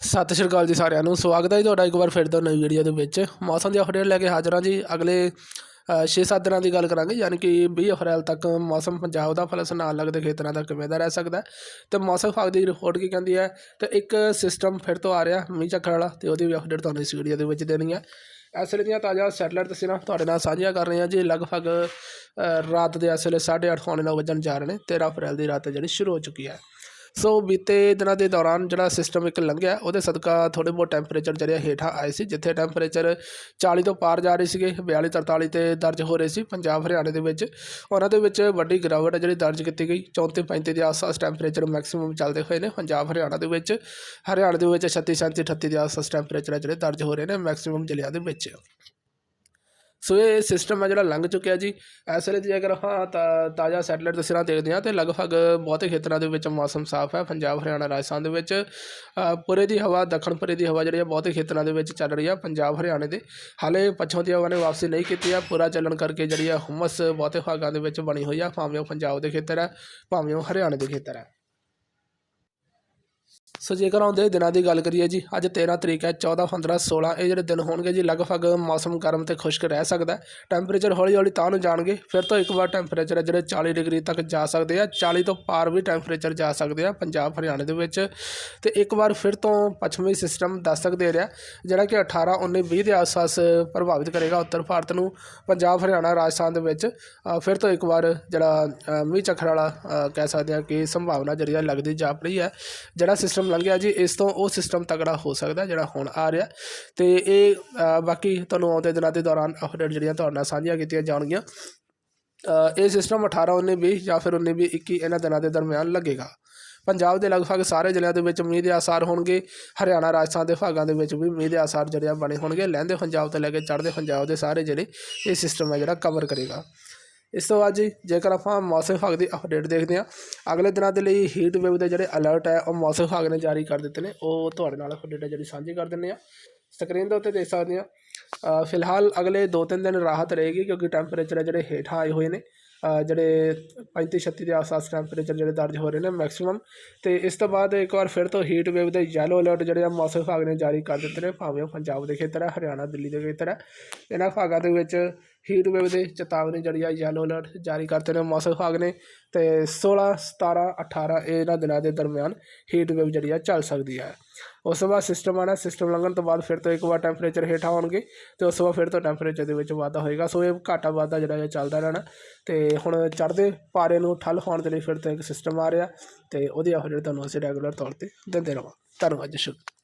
ਸਤਿ ਸ਼੍ਰੀ ਅਕਾਲ ਜੀ ਸਾਰਿਆਂ ਨੂੰ। ਸਵਾਗਤ ਹੈ ਜੀ ਤੁਹਾਡਾ ਇੱਕ ਵਾਰ ਫਿਰ ਤੋਂ ਨਵੀਂ ਵੀਡੀਓ ਦੇ ਵਿੱਚ। ਮੌਸਮ ਦੀ ਅਪਡੇਟ ਲੈ ਕੇ ਹਾਜ਼ਰ ਹਾਂ ਜੀ। ਅਗਲੇ 6-7 ਦਿਨਾਂ ਦੀ ਗੱਲ ਕਰਾਂਗੇ। ਯਾਨੀ ਕਿ 20 ਅਪ੍ਰੈਲ ਤੱਕ ਮੌਸਮ ਪੰਜਾਬ ਦਾ ਫਲਸ ਨਾਲ ਲੱਗਦੇ ਖੇਤਰਾਂ ਦਾ ਕਿਵੇਂ ਦਾ ਰਹਿ ਸਕਦਾ ਹੈ। ਤੇ ਮੌਸਮ ਵਿਭਾਗ ਦੀ ਰਿਪੋਰਟ ਕੀ ਕਹਿੰਦੀ ਹੈ? ਤੇ ਇੱਕ ਸਿਸਟਮ ਫਿਰ ਤੋਂ ਆ ਰਿਹਾ ਮੀਂਹ ਚੱਕਰ ਵਾਲਾ। ਤੇ ਉਹਦੀ ਵੀ ਅਪਡੇਟ ਤੁਹਾਨੂੰ ਇਸ ਵੀਡੀਓ ਦੇ ਵਿੱਚ ਦੇਣੀ ਹੈ। ਇਸ ਵੇਲੇ ਦੀਆਂ ਤਾਜ਼ਾ ਸੈਟਲਾਈਟ ਤਸਵੀਰਾਂ ਤੁਹਾਡੇ ਨਾਲ ਸਾਂਝੀਆਂ ਕਰ ਰਹੇ ਹਾਂ ਜੀ। ਲਗਭਗ ਰਾਤ ਦੇ ਇਸ ਵੇਲੇ 8:30 ਪੌਣੇ ਨੌ ਵੱਜਣ ਜਾ ਰਹੇ ਨੇ। 13 ਅਪ੍ਰੈਲ ਦੀ ਰਾਤ ਜਿਹੜੀ ਸ਼ੁਰੂ ਹੋ ਚੁੱਕੀ ਹੈ। ਸੋ ਬੀਤੇ ਦਿਨਾਂ ਦੇ ਦੌਰਾਨ ਜਿਹੜਾ ਸਿਸਟਮ ਇੱਕ ਲੰਘਿਆ, ਉਹਦੇ ਸਦਕਾ ਥੋੜੇ ਬਹੁਤ ਟੈਂਪਰੇਚਰ ਜਿਹੜੇ ਹੇਠਾਂ ਆਏ ਸੀ, ਜਿੱਥੇ ਟੈਂਪਰੇਚਰ 40 ਤੋਂ ਪਾਰ ਜਾ ਰਹੇ ਸੀਗੇ 42 43 ਤੇ ਦਰਜ ਹੋ ਰਹੇ ਸੀ ਪੰਜਾਬ ਹਰਿਆਣੇ ਦੇ ਵਿੱਚ। ਉਹਨਾਂ ਦੇ ਵਿੱਚ ਵੱਡੀ ਗਿਰਾਵਟ ਜਿਹੜੀ ਦਰਜ ਕੀਤੀ ਗਈ 34 35 ਦੇ ਆਸ-ਪਾਸ ਟੈਂਪਰੇਚਰ ਮੈਕਸਿਮਮ ਚੱਲਦੇ ਹੋਏ ਨੇ ਪੰਜਾਬ ਹਰਿਆਣਾ ਦੇ ਵਿੱਚ। ਹਰਿਆਣਾ ਦੇ ਵਿੱਚ 36 37 38 ਦੇ ਆਸ-ਪਾਸ ਟੈਂਪਰੇਚਰ ਹੈ ਜਿਹੜੇ ਦਰਜ ਹੋ ਰਹੇ ਨੇ ਮੈਕਸਿਮਮ ਜ਼ਿਲ੍ਹਿਆਂ ਦੇ ਵਿੱਚ। ਸੋ ਇਹ ਸਿਸਟਮ ਹੈ ਜਿਹੜਾ ਲੰਘ ਚੁੱਕਿਆ ਜੀ। ਇਸ ਵੇਲੇ ਦੀ ਅਗਰ ਆਪਾਂ ਤਾ- ਤਾਜ਼ਾ ਸੈਟਲਾਈਟ ਤਸਵੀਰਾਂ ਦੇਖਦੇ ਹਾਂ ਤੇ ਲਗਭਗ ਬਹੁਤੇ ਖੇਤਰਾਂ ਦੇ ਵਿੱਚ ਮੌਸਮ ਸਾਫ਼ ਹੈ। ਪੰਜਾਬ, ਹਰਿਆਣਾ, ਰਾਜਸਥਾਨ ਦੇ ਵਿੱਚ ਪੂਰੇ ਦੀ ਹਵਾ, ਦੱਖਣ ਪੁਰੇ ਦੀ ਹਵਾ ਜਿਹੜੀ ਹੈ ਬਹੁਤੇ ਖੇਤਰਾਂ ਦੇ ਵਿੱਚ ਚੱਲ ਰਹੀ ਹੈ, ਪੰਜਾਬ, ਹਰਿਆਣੇ ਦੇ। ਹਾਲੇ ਪੱਛਮ ਦੀ ਹਵਾ ਨੇ ਵਾਪਸੀ ਨਹੀਂ ਕੀਤੀ ਹੈ। ਪੂਰਾ ਚੱਲਣ ਕਰਕੇ ਜਿਹੜੀ ਹੈ ਹੁਮਸ ਬਹੁਤੇ ਭਾਗਾਂ ਦੇ ਵਿੱਚ ਬਣੀ ਹੋਈ ਹੈ। ਭਾਵੇਂ ਉਹ ਪੰਜਾਬ ਦੇ ਖੇਤਰ ਹੈ, ਭਾਵੇਂ ਉਹ ਹਰਿਆਣੇ ਦੇ ਖੇਤਰ ਹੈ। ਸੋ ਜੇਕਰ ਆਉਂਦੇ ਦਿਨਾਂ ਦੀ ਗੱਲ ਕਰੀਏ ਜੀ, ਅੱਜ 13 ਤਰੀਕ ਹੈ 14 15 16 ਇਹ ਜਿਹੜੇ ਦਿਨ ਹੋਣਗੇ ਜੀ, ਲਗਭਗ ਮੌਸਮ ਗਰਮ ਤੇ ਖੁਸ਼ਕ ਰਹਿ ਸਕਦਾ ਹੈ। ਟੈਂਪਰੇਚਰ ਹੌਲੀ ਹੌਲੀ ਤਾਂ ਨੂੰ ਜਾਣਗੇ, ਫਿਰ ਤੋਂ ਇੱਕ ਵਾਰ ਟੈਂਪਰੇਚਰ ਹੈ ਜਿਹੜੇ 40 ਡਿਗਰੀ ਤੱਕ ਜਾ ਸਕਦੇ ਆ 40 ਤੋਂ ਪਾਰ ਵੀ ਟੈਂਪਰੇਚਰ ਜਾ ਸਕਦੇ ਆ ਪੰਜਾਬ, ਹਰਿਆਣੇ ਦੇ ਵਿੱਚ। ਤੇ ਇੱਕ ਵਾਰ ਫਿਰ ਤੋਂ ਪੱਛਮੀ ਸਿਸਟਮ ਦਸਤਕ ਦੇ ਰਿਹਾ, ਜਿਹੜਾ ਕਿ 18 19 20 ਦੇ ਆਸ-ਪਾਸ ਪ੍ਰਭਾਵਿਤ ਕਰੇਗਾ ਉੱਤਰ ਭਾਰਤ ਨੂੰ, ਪੰਜਾਬ, ਹਰਿਆਣਾ, ਰਾਜਸਥਾਨ ਦੇ ਵਿੱਚ। ਫਿਰ ਤੋਂ ਇੱਕ ਵਾਰ ਜਿਹੜਾ ਮੀਂਹ ਚੱਕਰ ਵਾਲਾ ਕਹਿ ਸਕਦੇ ਆ ਕਿ ਸੰਭਾਵਨਾ ਜਿਹੜੀ ਆ ਲੱਗਦੀ ਜਾਪ ਰਹੀ ਹੈ, ਜਿਹੜਾ ਸਿਸਟਮ ਗਿਆ ਜੀ, ਇਸ ਤੋਂ ਉਹ ਸਿਸਟਮ ਤਕੜਾ ਹੋ ਸਕਦਾ ਜਿਹੜਾ ਹੁਣ ਆ ਰਿਹਾ। ਤੇ ਇਹ ਬਾਕੀ ਤੁਹਾਨੂੰ ਆਉਂਦੇ ਦਿਨਾਂ ਦੇ ਦੌਰਾਨ ਅਪਡੇਟ ਜਿਹੜੀਆਂ ਤੁਹਾਡੇ ਨਾਲ ਸਾਂਝੀਆਂ ਕੀਤੀਆਂ ਜਾਣਗੀਆਂ। ਇਹ ਸਿਸਟਮ 18 19 20 ਜਾਂ ਫਿਰ 19 20 21 ਇਹਨਾਂ ਦਿਨਾਂ ਦੇ ਦਰਮਿਆਨ ਲੱਗੇਗਾ। ਪੰਜਾਬ ਦੇ ਲਗਭਗ ਸਾਰੇ ਜ਼ਿਲ੍ਹਿਆਂ ਦੇ ਵਿੱਚ ਮੀਂਹ ਦੇ ਆਸਾਰ ਹੋਣਗੇ। ਹਰਿਆਣਾ, ਰਾਜਸਥਾਨ ਦੇ ਭਾਗਾਂ ਦੇ ਵਿੱਚ ਵੀ ਮੀਂਹ ਦੇ ਆਸਾਰ ਜਿਹੜੇ ਆ ਬਣੇ ਹੋਣਗੇ। ਲਹਿੰਦੇ, ਪੰਜਾਬ ਤੋਂ ਲੈ ਕੇ ਚੜ੍ਹਦੇ ਪੰਜਾਬ ਦੇ ਸਾਰੇ ਜਿਹੜੇ ਇਹ ਸਿਸਟਮ ਹੈ ਜਿਹੜਾ ਕਵਰ ਕਰੇਗਾ। ਇਸ ਤੋਂ ਬਾਅਦ ਜੀ, ਜੇਕਰ ਆਪਾਂ ਮੌਸਮ ਵਿਭਾਗ ਦੀ ਅਪਡੇਟ ਦੇਖਦੇ ਹਾਂ, ਅਗਲੇ ਦਿਨਾਂ ਦੇ ਲਈ ਹੀਟ ਵੇਵ ਦੇ ਜਿਹੜੇ ਅਲਰਟ ਹੈ, ਉਹ ਮੌਸਮ ਵਿਭਾਗ ਨੇ ਜਾਰੀ ਕਰ ਦਿੱਤੇ ਨੇ। ਉਹ ਤੁਹਾਡੇ ਨਾਲ ਅਪਡੇਟ ਹੈ, ਜਿਹੜੀ ਸਾਂਝੀ ਕਰ ਦਿੰਦੇ ਆ ਸਕਰੀਨ ਦੇ ਉੱਤੇ ਦੇਖ ਸਕਦੇ ਆ ਫਿਲਹਾਲ ਅਗਲੇ 2-3 ਦਿਨ ਰਾਹਤ ਰਹੇਗੀ, ਕਿਉਂਕਿ ਟੈਂਪਰੇਚਰ ਹੈ ਜਿਹੜੇ ਹੇਠਾਂ ਆਏ ਹੋਏ ਨੇ। ਜਿਹੜੇ 35 36 ਦੇ ਆਸ-ਪਾਸ ਟੈਂਪਰੇਚਰ ਜਿਹੜੇ ਦਰਜ ਹੋ ਰਹੇ ਨੇ ਮੈਕਸਿਮਮ ਤੇ ਇਸ ਤੋਂ ਬਾਅਦ ਇੱਕ ਵਾਰ ਫਿਰ ਤੋਂ ਹੀਟ ਵੇਵ ਦੇ ਯੈਲੋ ਅਲਰਟ ਜਿਹੜੇ ਆ, ਮੌਸਮ ਵਿਭਾਗ ਨੇ ਜਾਰੀ ਕਰ ਦਿੱਤੇ ਨੇ, ਭਾਵੇਂ ਉਹ ਪੰਜਾਬ ਦੇ ਖੇਤਰ ਹੈ, ਹਰਿਆਣਾ, ਦਿੱਲੀ ਦੇ ਖੇਤਰ ਹੈ। ਇਹਨਾਂ ਭਾਗਾਂ ਦੇ ਵਿੱਚ ਹੀਟ ਵੇਵ ਦੇ ਚੇਤਾਵਨੀ ਜਿਹੜੀ ਆ ਯੈਲੋ ਅਲਰਟ ਜਾਰੀ ਕਰਤੇ ਨੇ ਮੌਸਮ ਵਿਭਾਗ ਨੇ ਤੇ 16 17 18 ਇਹਨਾਂ ਦਿਨਾਂ ਦੇ ਦਰਮਿਆਨ ਹੀਟ ਵੇਵ ਜਿਹੜੀ ਆ ਚੱਲ ਸਕਦੀ ਹੈ ਉਸ ਤੋਂ ਬਾਅਦ ਸਿਸਟਮ ਆਣਾ ਸਿਸਟਮ ਲੰਘਣ ਤੋਂ ਬਾਅਦ ਫਿਰ ਤੋਂ ਇੱਕ ਵਾਰ ਟੈਂਪਰੇਚਰ ਹੇਠਾਂ ਆਉਣਗੇ ਤੇ ਉਸ ਤੋਂ ਬਾਅਦ ਫਿਰ ਤੋਂ ਟੈਂਪਰੇਚਰ ਦੇ ਵਿੱਚ ਵਾਧਾ ਹੋਏਗਾ। ਸੋ ਇਹ ਘਾਟਾ ਵਾਧਾ ਜਿਹੜਾ ਇਹ ਚੱਲਦਾ ਰਹਿਣਾ ਤੇ ਹੁਣ ਚੜ੍ਹਦੇ ਪਾਰੇ ਨੂੰ ਠੱਲ ਹੋਣ ਦੇ ਲਈ ਫਿਰ ਤੋਂ ਇੱਕ ਸਿਸਟਮ ਆ ਰਿਹਾ ਤੇ ਉਹਦੀ ਅਪਡੇਟ ਤੁਹਾਨੂੰ ਅਸੀਂ ਰੈਗੂਲਰ ਤੌਰ ਤੇ ਦਿੰਦੇ ਰਹਾਂ ਧੰਨਵਾਦ, ਜੀ ਸ਼ੁਕਰੀਆ